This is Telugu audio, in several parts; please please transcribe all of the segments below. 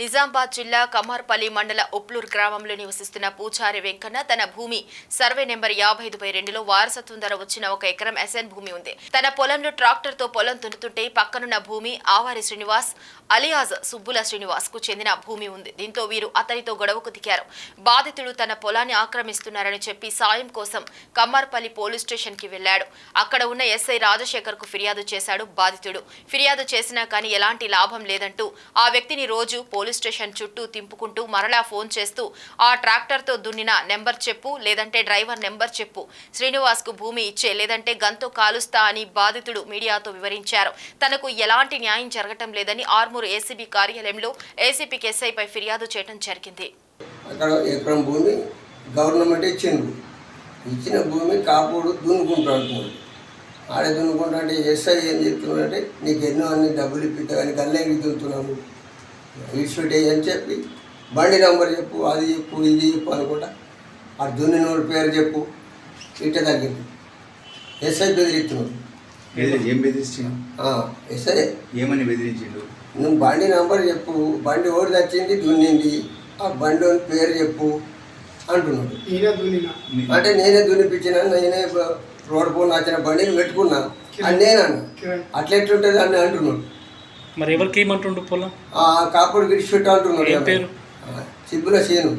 నిజామాబాద్ జిల్లా కమార్పల్లి మండల ఉప్లూర్ గ్రామంలో నివసిస్తున్న పూచారి వెంకన్న తన భూమి సర్వే నెంబర్ యాభై ఐదు బై రెండులో వారసత్వం ధర వచ్చిన ఒక ఎకరం ఎస్ఎన్ భూమి ఉంది. తన పొలంలో ట్రాక్టర్తో పొలం దున్నుతుంటే పక్కనున్న భూమి ఆవారి శ్రీనివాస్ అలియాజ్ సుబ్బుల శ్రీనివాస్కు చెందిన భూమి ఉంది. దీంతో వీరు అతనితో గొడవకు దిగారు. బాధితుడు తన పొలాన్ని ఆక్రమిస్తున్నారని చెప్పి సాయం కోసం కమ్మార్పల్లి పోలీస్ స్టేషన్కి వెళ్ళాడు అక్కడ ఉన్న ఎస్ఐ రాజశేఖర్కు ఫిర్యాదు చేశాడు బాధితుడు. ఫిర్యాదు చేసినా కానీ ఎలాంటి లాభం లేదంటూ ఆ వ్యక్తిని రోజు పోలీస్ స్టేషన్ చుట్టూ తింపుకుంటూ మరలా ఫోన్ చేస్తూ ఆ ట్రాక్టర్తో దున్నిన నెంబర్ చెప్పు లేదంటే డ్రైవర్ నెంబర్ చెప్పు శ్రీనివాస్కు భూమి ఇచ్చే లేదంటే గంతో కాలుస్తా అని బాధితుడు మీడియాతో వివరించారు. తనకు ఎలాంటి న్యాయం జరగటం లేదని ఆర్మూరు ఏసీబీ కార్యాలయంలో ఏసీపీకి ఎస్ఐపై ఫిర్యాదు చేయడం జరిగింది. అక్కడ ఎకరం భూమి గవర్నమెంట్ ఇచ్చిండు ఇచ్చిన భూమి కాపుడు దున్నుకుంటాడు అంటున్నాడు ఆడ దున్నుకుంటా అంటే ఎస్ఐ ఏం చెప్తున్నాడంటే నీకు ఎన్నో అన్ని డబ్బులు ఇప్పిస్తా కానీ గల్లేకి దున్నుతున్నాను ఇడిచిపెట్టే అని చెప్పి బండి నంబర్ చెప్పు అది చెప్పు ఇది చెప్పు అనుకుంటా. ఆ దున్నినోడి పేరు చెప్పు ఇట్ట తగ్గింది. ఎస్ఐ బెదిరిస్తున్నాడు. బెదిరి ఏం బెదిరించిండు? ఆ, ఎస్ఐ. ఏమని బెదిరించిండు? నువ్వు బండి నంబర్ చెప్పు బండి ఓడి తెచ్చింది దున్నింది ఆ బండి పేరు చెప్పు అంటున్నాడు. అంటే నేనే దున్నిపించిన నేనే రోడ్డు పోను నచ్చిన బండిని పెట్టుకున్నా అని నేను అన్న. కిరణ్. అట్లా ఎట్లుంటుంది అని అంటున్నాడు. మరి ఎవరికి ఏమంటుండు పొలం? ఆ కాపుడు గిడిచిపెట్టు అంటున్నాడు ఏం పేరు? ఆ, సిబ్బుల సీను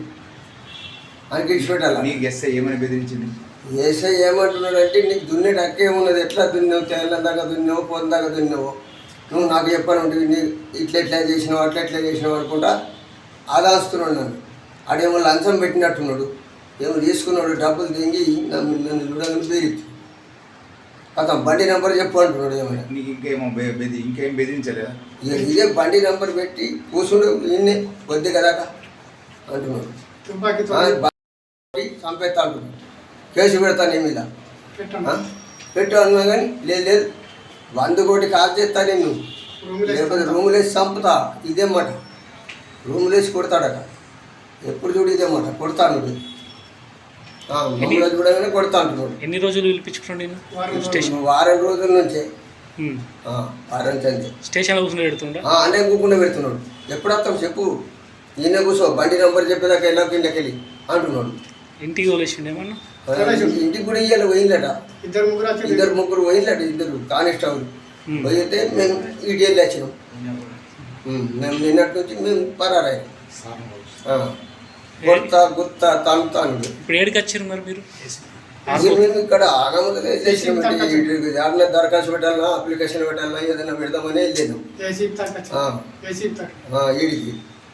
అని గిడిచిపెట్టాల నీకు ఎస్ఐ ఏమని బెదిరించిండు ఏసై ఏమంటున్నాడు అంటే నీకు దున్నేటి హక్కే ఉన్నది. ఎట్లా దున్నావు? తెల్లం దాకా దున్నావు? పొంద దాకా దున్నావు? నువ్వు నాకు చెప్పను ఉంటుంది నీ ఇట్లా ఎట్లా చేసినావు అట్లా ఎట్లా చేసినావు అనుకుంటా ఆదాస్తున్నాడు నన్ను. ఆడేమో లంచం పెట్టినట్టున్నాడు. ఏమో తీసుకున్నాడు డబ్బులు తెంగి నన్ను నన్ను చూడగానే బెదిరిచ్చు అతను బండి నెంబర్ చెప్పు అంటున్నాడు ఏమైనా నీకు ఇంకేమో బెది ఇంకేం బెదిరించలేదా ఇక ఇదే బండి నెంబర్ పెట్టి కూర్చుండు ఈయన్నే వద్దు కదా అంటున్నాడు. చంపేస్తా అంటున్నాడు. కేసు పెడతాను నీ మీద? పెట్టు అన్నా కానీ లేదు లేదు. వంద కోటి కాల్ చేస్తా నేను లేకపోతే రూములు వేసి చంపుతా. ఇదే మాట. రూములు వేసి కొడతాడట. ఎప్పుడు చూడు ఇదే మాట. కొడతాను మమ్మల్ని చూడగానే కొడతా అంటున్నాడు. ఎన్ని రోజులు పిలిపించుకున్నాడు నేను వారం స్టేషన్ వారం రోజుల నుంచే. వారం చంది స్టేషన్లో కూర్చుని పెడుతుండ? అనే కూకుండా పెడుతున్నాడు. ఎప్పుడు వస్తాం చెప్పు. ఈయన కూర్చో బండి నెంబర్ చెప్పేదాకా వెళ్ళాక కిందకి వెళ్ళి అంటున్నాడు. ఇంటికి తోలేసిండు ఏమన్నా? ఇంటికి కూడా ఇయ్యాలి పోయిందట. ఇద్దరు ముగ్గురు ఇద్దరు ముగ్గురు పోయిందట ఇద్దరు కానిస్టేబుల్. పోయితే మేము ఇటు వెళ్ళి వచ్చినాం మేము నిన్నటి నుంచి మేము పరారాయి కొత్త గుత్త తంత అనుడు ఇప్పుడు ఏడికి వచ్చారు మరి మీరు? మేము ఇక్కడ ఆగమదలే ఏదైనా దరఖాస్తు పెట్టాలన్నా అప్లికేషన్ పెట్టాలన్నా ఏదైనా పెడదామని వెళ్ళాను. ఈడికి